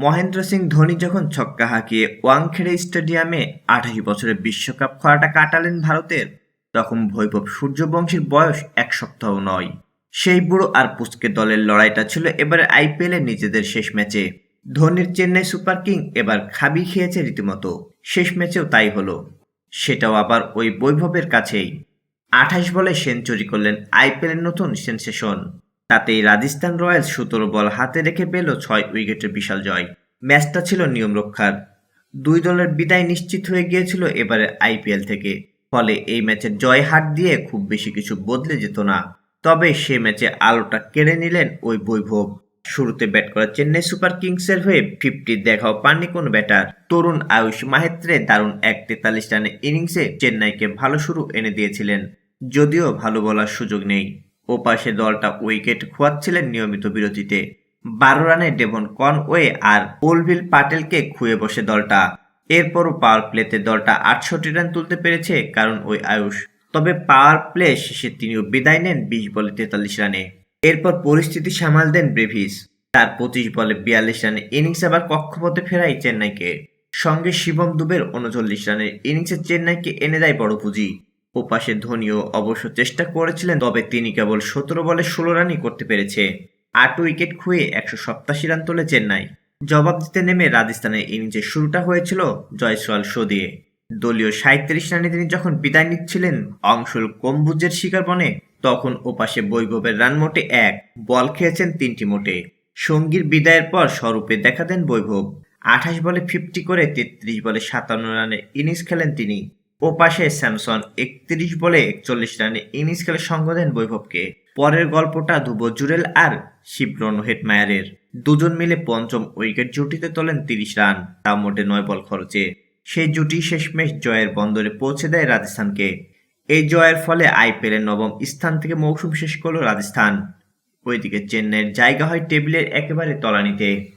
মহেন্দ্র সিং ধোনি যখন ছক্কা হাঁকিয়ে ওয়াংখেড়ে স্টেডিয়ামে আঠাশ বছরের বিশ্বকাপ খরাটা কাটালেন ভারতের, তখন বৈভব সূর্যবংশীর বয়স এক সপ্তাহ নয়। সেই বুড়ো আর পুচকে দলের লড়াইটা ছিল এবারে আইপিএলে নিজেদের শেষ ম্যাচে। ধোনির চেন্নাই সুপার কিং এবার খাবি খেয়েছে রীতিমতো। শেষ ম্যাচেও তাই হলো। সেটাও আবার ওই বৈভবের কাছেই। আঠাশ বলে সেঞ্চুরি করলেন আইপিএলের নতুন সেনসেশন। তাতেই রাজস্থান রয়্যালস সতেরো বল হাতে রেখে পেল ছয় উইকেটের বিশাল জয়। ম্যাচটা ছিল নিয়ম রক্ষার দুই দলের বিদায় নিশ্চিত হয়ে গিয়েছিল এবারে আইপিএল থেকে। ফলে এই ম্যাচে জয় হার দিয়ে খুব বেশি কিছু বদলে যেত না। তবে সে ম্যাচে আলোটা কেড়ে নিলেন ওই বৈভব। শুরুতে ব্যাট করা চেন্নাই সুপার কিংসের হয়ে ফিফটি দেখাও পাননি কোনো ব্যাটার। তরুণ আয়ুষ মাহেত্রে দারুণ এক তেতাল্লিশ রানের ইনিংসে চেন্নাইকে ভালো শুরু এনে দিয়েছিলেন। যদিও ভালো বলার সুযোগ নেই। ওপাশে দলটা উইকেট খোয়াচ্ছিলেন নিয়মিত বিরতিতে। বারো রানে ডেভন কনওয়ে আর ওলভিল পাটেলকে খুয়ে বসে দলটা। এরপরও পাওয়ার প্লেতে দলটা আটষট্টি রান তুলতে পেরেছে কারণ ওই আয়ুষ। তবে পাওয়ার প্লে শেষে তিনিও বিদায় নেন বিশ বলে তেতাল্লিশ রানে। এরপর পরিস্থিতি সামাল দেন ব্রেভিস। তার পঁচিশ বলে বিয়াল্লিশ রানে ইনিংস আবার কক্ষপথে ফেরাই চেন্নাইকে। সঙ্গে শিবম দুবের উনচল্লিশ রানের ইনিংসে চেন্নাইকে এনে দেয় বড় পুঁজি। ওপাশে ধোনিও অবশ্য চেষ্টা করেছিলেন, তবে তিনি কেবল সতেরো বলে ষোলো রানই করতে পেরেছে। আট উইকেট খুঁয়ে একশো সপ্তাশি রান তোলে চেন্নাই। জবাব দিতে নেমে রাজস্থানের ইনিংসের শুরুটা হয়েছিল জয়সওয়াল শো দিয়ে দলীয় সাঁত্রিশ রানে তিনি যখন বিদায় নিচ্ছিলেন, অংশুল কম্বুজের শিকার বনে, তখন ওপাশে বৈভবের রান মোটে এক, বল খেয়েছেন তিনটি মোটে। সঙ্গীর বিদায়ের পর স্বরূপে দেখা দেন বৈভব। আঠাশ বলে ফিফটি করে তেত্রিশ বলে সাতান্ন রানে ইনিংস খেলেন তিনি। ও পাশে স্যামসন একত্রিশ বলে একচল্লিশ রানে ইনিংস খেলে সঙ্গ দেন বৈভবকে। পরের গল্পটা ধ্রুব জুরেল আর শিবরন হেটমায়ারের। দুজন মিলে পঞ্চম উইকেট জুটিতে তোলেন তিরিশ রান তা মোটে নয় বল খরচে। সেই জুটি শেষমেশ জয়ের বন্দরে পৌঁছে দেয় রাজস্থানকে। এই জয়ের ফলে আইপিএলের নবম স্থান থেকে মৌসুম শেষ করল রাজস্থান। ওইদিকে চেন্নাইয়ের জায়গা হয় টেবিলের একেবারে তলানিতে।